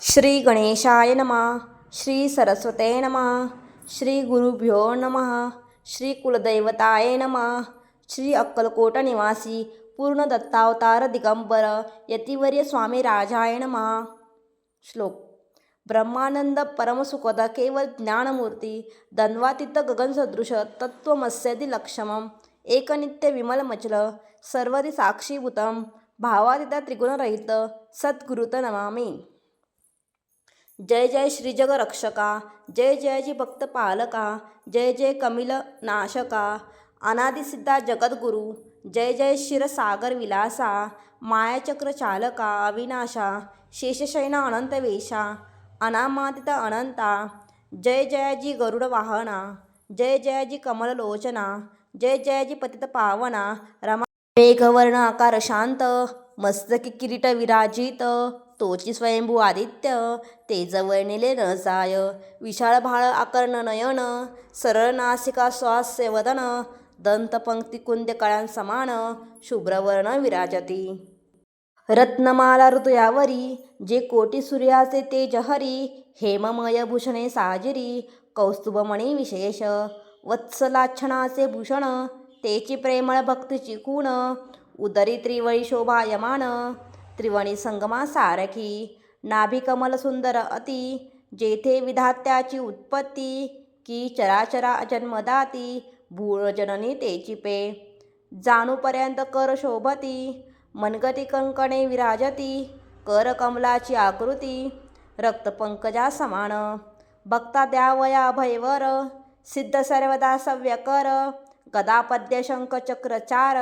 श्री गणेशाय नमा श्री सरस्वते नमा श्री गुरुभ्यो नमः श्री कुलदैवताय नमा श्री अक्कलकोट निवासी पूर्ण दत्तावतार दिगंबर यतिवर्य स्वामी राजाय नमा। श्लोक। ब्रह्मानंद परमसुखद केवळ ज्ञानमूर्ती दन्वातीत गगनसदृश तत्त्वमस्यदि लक्षमं एकनित्य विमलमचल सर्वदी साक्षीभूतं भावातीत त्रिगुणरहित सद्गुरुत नमामी। जय जय श्री रक्षका जय जयजी भक्त पालका जय जय कमिल नाशका अनादिसिद्धा जगद्गुरु जय जय क्षीरसागर विलासा मायाचक्र चालका अविनाशा शेषशयना अनंतवेशा अनामादित अनंता जय जयाजी गरुड वाहना जय जयाजी कमललोचना जय जयाजी पतित पावना रमा मेघवर्ण आकार शांत मस्तकी किरीट विराजित तोची स्वयंभू आदित्य तेजवळ नेले न जाय. विशाळ भाळ आकर्ण नयन सरळ नासिका स्वास्य वदन दंतपंक्ती कुंद्य समान शुभ्रवर्ण विराजती. रत्नमाला ऋतुयावरी जे कोटी सूर्याचे तेज हरी हेममय भूषणे साजिरी कौस्तुभमणी विशेष वत्सलाच्छणाचे भूषण तेची प्रेमळ भक्तीची कुण उदरी त्रिवळी शोभायमान त्रिवणी संगमा सारखी. नाभिकमल सुंदर अति जेथे विधात्याची उत्पत्ती की चराचरा जन्मदाती भूळजननी ते चिपे जाणूपर्यंत कर शोभती मनगती कंकणे विराजती कर कमलाची आकृती रक्तपंकजा समान. भक्ता द्यावया अभयवर सिद्ध सर्वदा सव्यकर गदापद्य शंख चक्रचार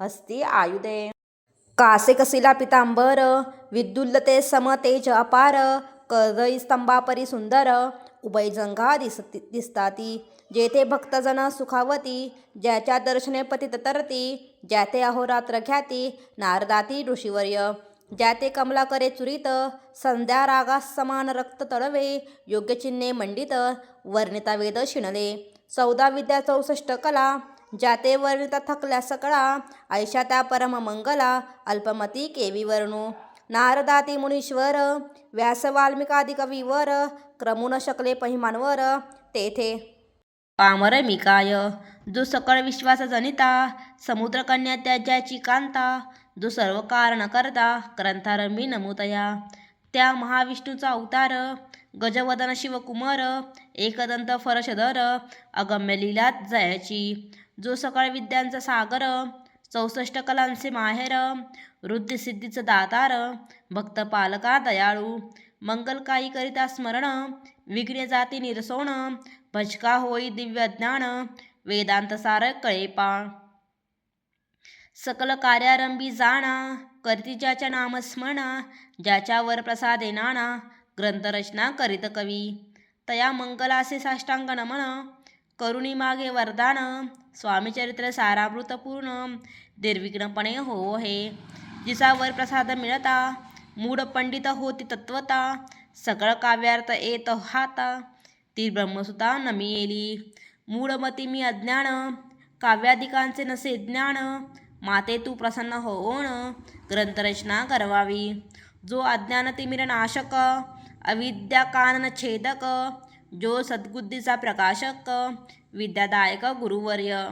हस्ती आयुधे. कासे कसिला पितांबर विद्युल्लते समतेज अपार करदई स्तंभापरी सुंदर उभयजंगा दिस दिसताती. जेथे भक्तजन सुखावती ज्याच्या दर्शने पतित तरती ज्याते अहोरात्र ख्याती नारदाती ऋषीवर्य. ज्याते कमला करे चुरित संध्या रागास समान रक्त तळवे योग्य चिन्हे मंडित वर्णिता वेद शिणले. चौदा विद्या चौसष्ट कला ज्याते वर्णित थकल्या सकळा ऐशा त्या परममंगला अल्पमती केवी वर्णू नारदाती मुनीश्वर व्यास वाल्मिकादी कवीवर क्रमून शकले पहिमानवर तेथे. पामर मिकाय जो सकळ विश्वास जनिता समुद्रकन्या त्याच्याची कांता जो सर्व कारण करता ग्रंथारंभी नमुतया. त्या महाविष्णूचा अवतार गजवदन शिवकुमार एकदंत फरशधर अगम्य लीलात जयाची. जो सकळ विद्यांचा सागर चौसष्ट कलांचे माहेर वृद्धिसिद्धीचं दातार भक्त पालका दयाळू मंगलकाई करिता स्मरण विघ्ने जाती निरसोण भजका होई दिव्य ज्ञान वेदांत सार कळेपा. सकल कार्यारंभी जाणा करती ज्याच्या नामस्मरणा ज्याच्यावर प्रसादे नाना ग्रंथरचना करीत कवी. तया मंगलासे साष्टांग नमन करुणी मागे वरदान स्वामीचरित्र सारामृतपूर्ण निर्विघ्नपणे हो हे. जिसावर प्रसाद मिळता मूढ पंडित होती तत्वता सकळ काव्यार्थ येत हाता. ती ब्रह्मसुता नमी येली. मूढमती मी अज्ञान काव्यादिकांचे नसे ज्ञान. माते तू प्रसन्न होऊन ग्रंथरचना करवावी. जो अज्ञान तिमिर नाशक अविद्या कानन छेदक जो सद्बुद्धीचा प्रकाशक विद्यादायक गुरुवर्य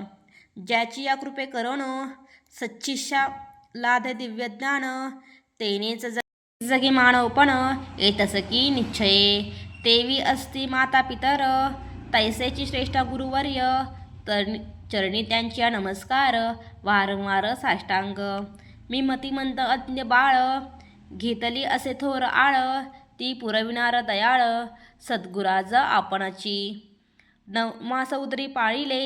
ज्याची या कृपे करून सच्चिशा लाध दिव्य ज्ञान तेनेच जगी मानवपण येतस की निश्चये. तेवी असती माता पितर तैसेची श्रेष्ठ गुरुवर्य तर चरणी त्यांच्या नमस्कार वारंवार साष्टांग. मी मतिमंत अज्ञ बाळ घेतली असे थोर आळ ती पुरविणारा दयाळ सद्गुराज आपणाची. नवमास पाळिले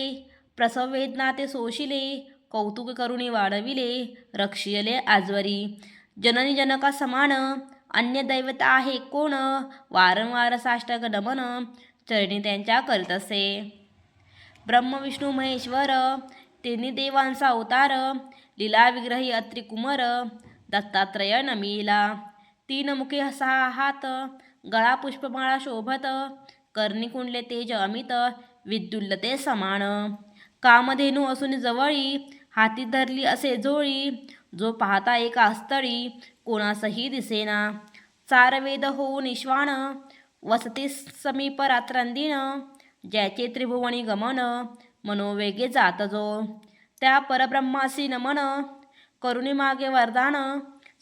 प्रसव वेदना ते सोशिले कौतुक करुणी वाढविले रक्षियले आजवरी. जननी जनका समान अन्य दैवत आहे कोण? वारंवार साष्टक नमन चरणी त्यांच्या करीत असे ब्रह्मविष्णू महेश्वर तिन्ही देवांचा अवतार लीला विग्रही अत्रिकुमर दत्तात्रय नमीला. तीन मुखे सहा हात गळा पुष्पमाळा शोभत कर्णी कुंडले तेज अमित विद्युल्लते समान. कामधेनू असून जवळी हाती धरली असे जोळी जो पाहता एका स्थळी कोणासही दिसेना. चार वेद होऊ निश्वान वसती समीप रात्रंदिन ज्याचे त्रिभुवनी गमन मनोवेगे जात जो. त्या परब्रह्मासी नमन करुणी मागे वरदान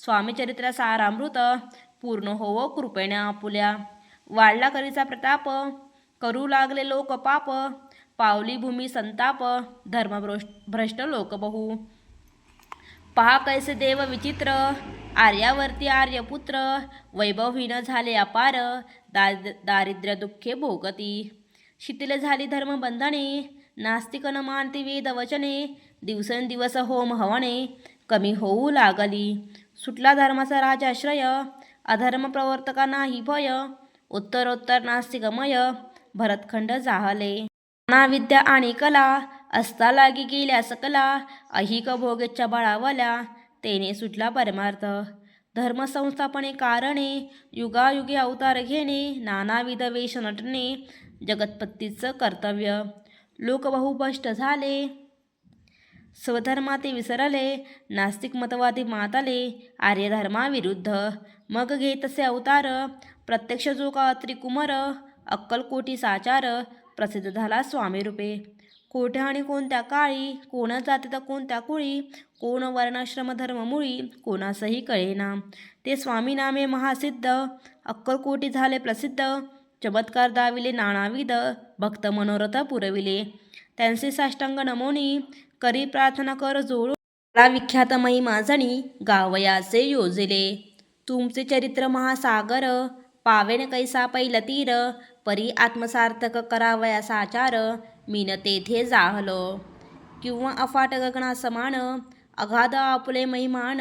स्वामी चरित्र सारामृत पूर्ण होवो कृपेने आपुल्या. वाढला करीचा प्रताप करू लागले लोक पाप पावली भूमी संताप धर्मभ्रष्ट भ्रष्ट लोक बहु. पहा कैसे देव विचित्र आर्यावर्ती आर्यपुत्र वैभवहीन झाले अपार दारिद्र दारिद्र्य दुःखे भोगती. शिथिल झाली धर्मबंधने नास्तिक न मानती वेद वचने दिवसेंदिवस होम हवणे कमी होऊ लागली. सुटला धर्माचा राजाश्रय अधर्म प्रवर्तका नाही भय उत्तरोत्तर नास्तिकमय भरतखंड जाहले. विद्या आणि कला असता लागी गेल्या सकला अहिक भोगेच्या बळावल्या तेने सुटला परमार्थ. धर्मसंस्थापने कारणे युगायुगे अवतार घेणे नानाविध वेष नटणे जगतपत्तीचं कर्तव्य. लोक बहुभष्ट झाले स्वधर्माते विसरले नास्तिक मतवादी माताले आर्यधर्माविरुद्ध. मग घेतसे अवतार प्रत्यक्ष जो का त्रिकुमर अक्कलकोटी साचार प्रसिद्ध झाला स्वामी रूपे कोठे आणि कोणत्या काळी कोण जाती तर कोणत्या कुळी कोण वर्णाश्रम धर्ममुळी कोणासही कळेना. ते स्वामी नामे महासिद्ध अक्कलकोटी झाले प्रसिद्ध चमत्कार दाविले नानाविध भक्त मनोरथ पुरविले. त्यांचे साष्टांग नमोनी करी प्रार्थना कर जोडू मला विख्यात महिमा जणी गावयाचे योजिले. तुमचे चरित्र महासागर पावेन कैसा पैल तीर परी आत्मसार्थक करावया साचार मीन तेथे जाहलो. किंवा अफाट गगना समान अगाध आपुले महिमान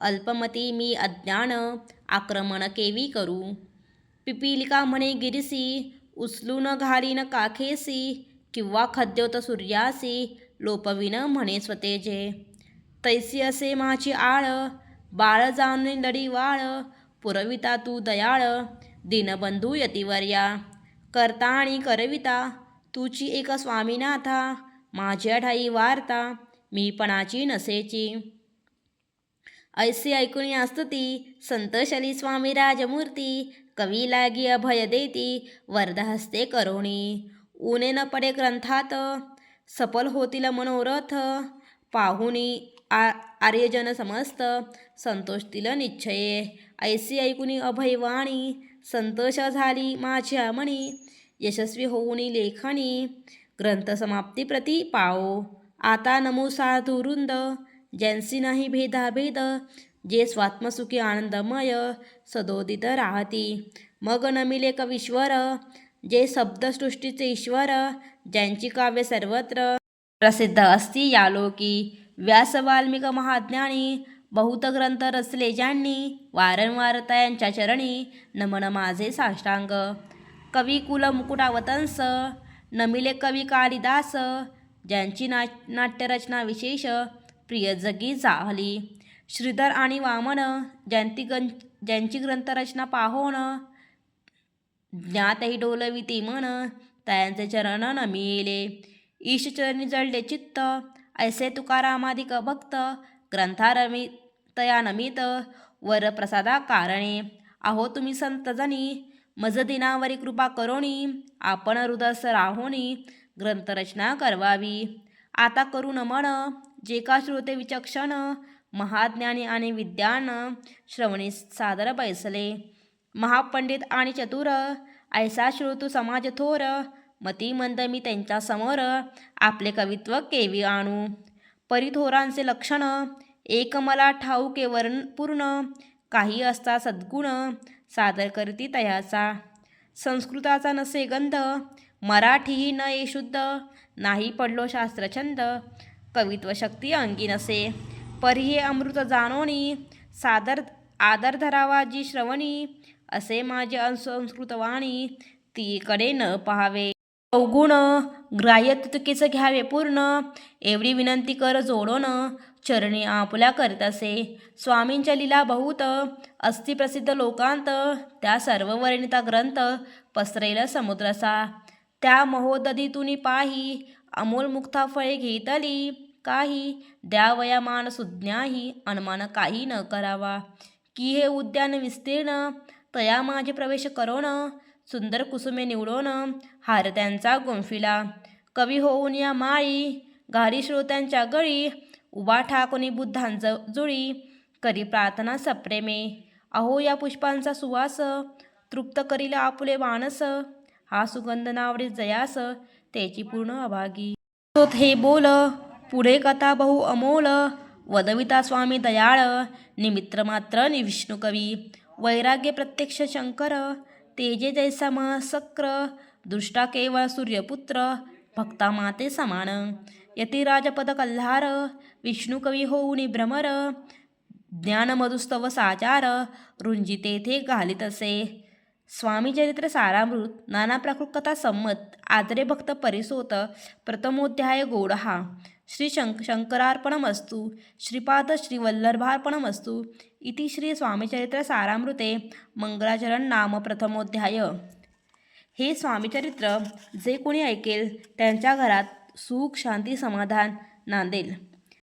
अल्पमती मी अज्ञान आक्रमण केवी करू. पिपीलिका म्हणे गिरिसी उचलून घालीन काखेसी किंवा खद्योत सूर्यासी लोपविन म्हणे स्वतेजे. तैसी असे माझी आळ बाळ जाणून लढी वाळ पुरविता तू दयाळ दीनबंधू यतिवर्या. करता आणि करविता तुची एक स्वामीनाथा माझ्या ठाई वार्ता मीपणाची नसेची. ऐसे ऐकून स्तुती संतशली स्वामी राजमूर्ती कवी लागी अभय देती वरदहस्ते करोणी. ऊने न पडे ग्रंथात सफल होतील मनोरथ पाहुणी आ आर्यजन समस्त संतोषतील निश्चये. ऐसी ऐकुनी अभयवाणी संतोष झाली माझ्या मणी यशस्वी होऊनी लेखणी ग्रंथ पाओ. आता नमो साधुरुंद ज्यांसी नाही भेदाभेद जे स्वात्मसुखी आनंदमय सदोदित राहती। मग नमिले कवीश्वर जे शब्दसृष्टीचे ईश्वर ज्यांची काव्य सर्वत्र प्रसिद्ध असती या लोकी व्यास वाल्मिक महाज्ञानी बहुत ग्रंथ रचले ज्यांनी वारंवार त्यांच्या चरणी नमन माझे साष्टांग। कवी कुल मुकुटावतंस नमिले कवी कालिदास ज्यांची ना नाट्यरचना विशेष प्रिय जगी जाहली. श्रीधर आणि वामन ज्यांती गं ज्यांची ग्रंथरचना पाहोण ज्ञातही डोलविती मन त्यांचे चरण नमिले. ईशचरणी जळले चित्त ऐसे तुकारामाधिक भक्त ग्रंथारमी तया नमित वर प्रसादा कारणे. अहो तुम्ही संतजनी मज दिनावरी कृपा करोणी आपण हृदस राहोणी ग्रंथरचना करवावी. आता करू न मन जे का श्रोते विचक्षण महाज्ञानी आणि विद्यान श्रवणी सादर बैसले. महापंडित आणि चतुर ऐसा श्रोतू समाज थोर मती मंद मी त्यांच्यासमोर आपले कवित्व केवी आणू. परिथोरांचे लक्षण एक मला ठाऊके वर्ण पूर्ण काही असता सद्गुण सादर करती तयाचा. संस्कृताचा नसे गंध मराठीही न ये शुद्ध नाही पडलो शास्त्रछंद कवित्व शक्ती अंगी नसे. परी हे अमृत जाणोनी सादर आदर धरावा जी श्रवणी असे माझे असंस्कृत वाणी तीकडे न पहावे. अवगुण ग्राह्य तुकीच घ्यावे पूर्ण एवढी विनंती कर जोडोन चरणी आपल्या करत असे. स्वामींच्या लीला बहुत अस्थिप्रसिद्ध लोकांत त्या सर्व वर्णिता ग्रंथ पसरेल समुद्रसा. त्या महोदधीतून पाही अमोल मुक्ता फळे घेतली काही द्यावया सुज्ञाही अनुमान काही न करावा. की हे उद्यान विस्तीर्ण तया माझे प्रवेश करोन सुंदर कुसुमे निवडोन हार त्यांचा गुंफिला. कवी होऊन या माळी घारी श्रोत्यांच्या गळी उभा ठाकुनी बुद्धांज जुळी करी प्रार्थना सप्रेमे. अहो या पुष्पांचा सुवास तृप्त करील आपुले मानस हा सुगंध नावडे जयास त्याची पूर्ण अभागी. हे बोल पुढे कथा बहु अमोल वदविता स्वामी दयाळ निमित्र मात्र नि विष्णू कवी वैराग्य प्रत्यक्ष शंकर तेजे जैसा महसक्र दृष्टा केवळ सूर्यपुत्र भक्ता माते समान यतिराजपद कल्हार विष्णू कवी होऊनी भ्रमर ज्ञानमधुस्तव साचार रुंजी तेथे घालित असे स्वामी चरित्र सारामृत नाना प्राकृत कथा संमत आदरे भक्त परिसोत प्रथमोध्याय गोडहा श्री शंक शंकरार्पणमस्तु श्रीपाद श्रीवल्लभार्पणमस्तु इति श्री स्वामीचरित्र सारामृते मंगलाचरण नाम प्रथमोध्याय. हे स्वामीचरित्र जे कोणी ऐकेल त्यांच्या घरात सुख शांती समाधान नांदेल.